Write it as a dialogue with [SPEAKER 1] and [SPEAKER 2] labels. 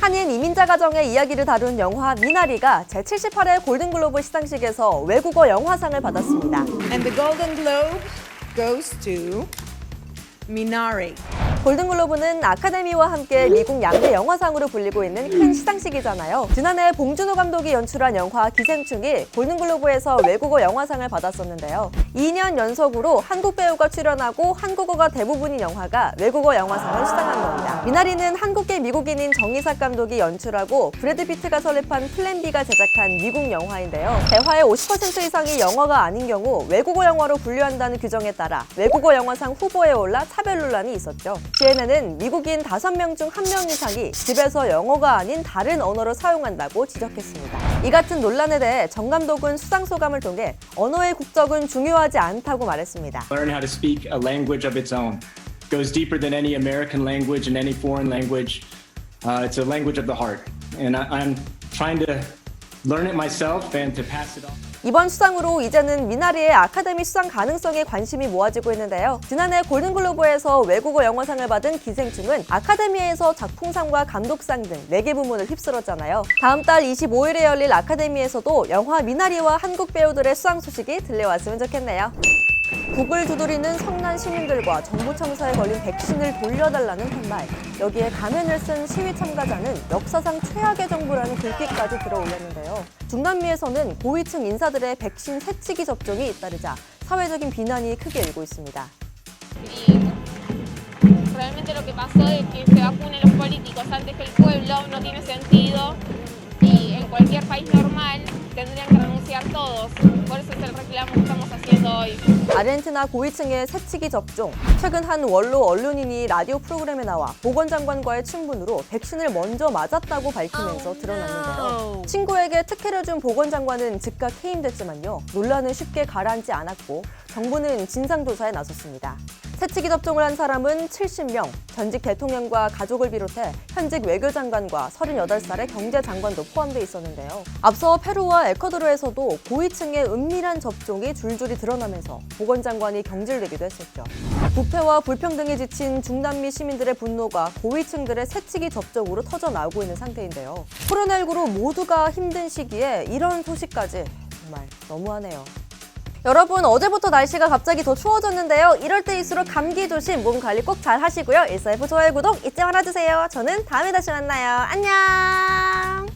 [SPEAKER 1] 한인 이민자 가정의 이야기를 다룬 영화 미나리가 제78회 골든글로브 시상식에서 외국어 영화상을 받았습니다.
[SPEAKER 2] And the Golden Globe goes to Minari.
[SPEAKER 1] 골든글로브는 아카데미와 함께 미국 양대 영화상으로 불리고 있는 큰 시상식이잖아요. 지난해 봉준호 감독이 연출한 영화 기생충이 골든글로브에서 외국어 영화상을 받았었는데요. 2년 연속으로 한국 배우가 출연하고 한국어가 대부분인 영화가 외국어 영화상을 수상한 겁니다. 미나리는 한국계 미국인인 정의삭 감독이 연출하고 브래드 피트가 설립한 플랜비가 제작한 미국 영화인데요. 대화의 50% 이상이 영어가 아닌 경우 외국어 영화로 분류한다는 규정에 따라 외국어 영화상 후보에 올라 차별 논란이 있었죠. CNN은 미국인 5명 중 1명 이상이 집에서 영어가 아닌 다른 언어를 사용한다고 지적했습니다. 이 같은 논란에 대해 정 감독은 수상 소감을 통해 언어의 국적은 중요하지 않다고 말했습니다.
[SPEAKER 3] learn how to speak a language of its own. Goes deeper than any American language and any foreign language. Uh, it's a language of the heart. And I, I'm trying to learn it myself and to pass it on.
[SPEAKER 1] 이번 수상으로 이제는 미나리의 아카데미 수상 가능성에 관심이 모아지고 있는데요. 지난해 골든글로브에서 외국어 영화상을 받은 기생충은 아카데미에서 작품상과 감독상 등 4개 부문을 휩쓸었잖아요. 다음 달 25일에 열릴 아카데미에서도 영화 미나리와 한국 배우들의 수상 소식이 들려왔으면 좋겠네요. 북을 두드리는 성난 시민들과 정부 청사에 걸린 백신을 돌려달라는 팻말. 여기에 가면을 쓴 시위 참가자는 역사상 최악의 정부라는 글귀까지 들어올렸는데요. 중남미에서는 고위층 인사들의 백신 세치기 접종이 잇따르자 사회적인 비난이 크게 일고 있습니다. 아르헨티나 고위층의 세치기 접종. 최근 한 원로 언론인이 라디오 프로그램에 나와 보건장관과의 친분으로 백신을 먼저 맞았다고 밝히면서 드러났는데요. 친구에게 특혜를 준 보건장관은 즉각 해임됐지만요. 논란은 쉽게 가라앉지 않았고 정부는 진상조사에 나섰습니다. 세치기 접종을 한 사람은 70명, 전직 대통령과 가족을 비롯해 현직 외교장관과 38살의 경제장관도 포함돼 있었는데요. 앞서 페루와 에콰도르에서도 고위층의 은밀한 접종이 줄줄이 드러나면서 보건장관이 경질되기도 했었죠. 부패와 불평등에 지친 중남미 시민들의 분노가 고위층들의 세치기 접종으로 터져 나오고 있는 상태인데요. 코로나19로 모두가 힘든 시기에 이런 소식까지 정말 너무하네요. 여러분 어제부터 날씨가 갑자기 더 추워졌는데요. 이럴 때일수록 감기 조심, 몸 관리 꼭 잘 하시고요. 일사이프 좋아요, 구독 잊지 말아주세요. 저는 다음에 다시 만나요. 안녕.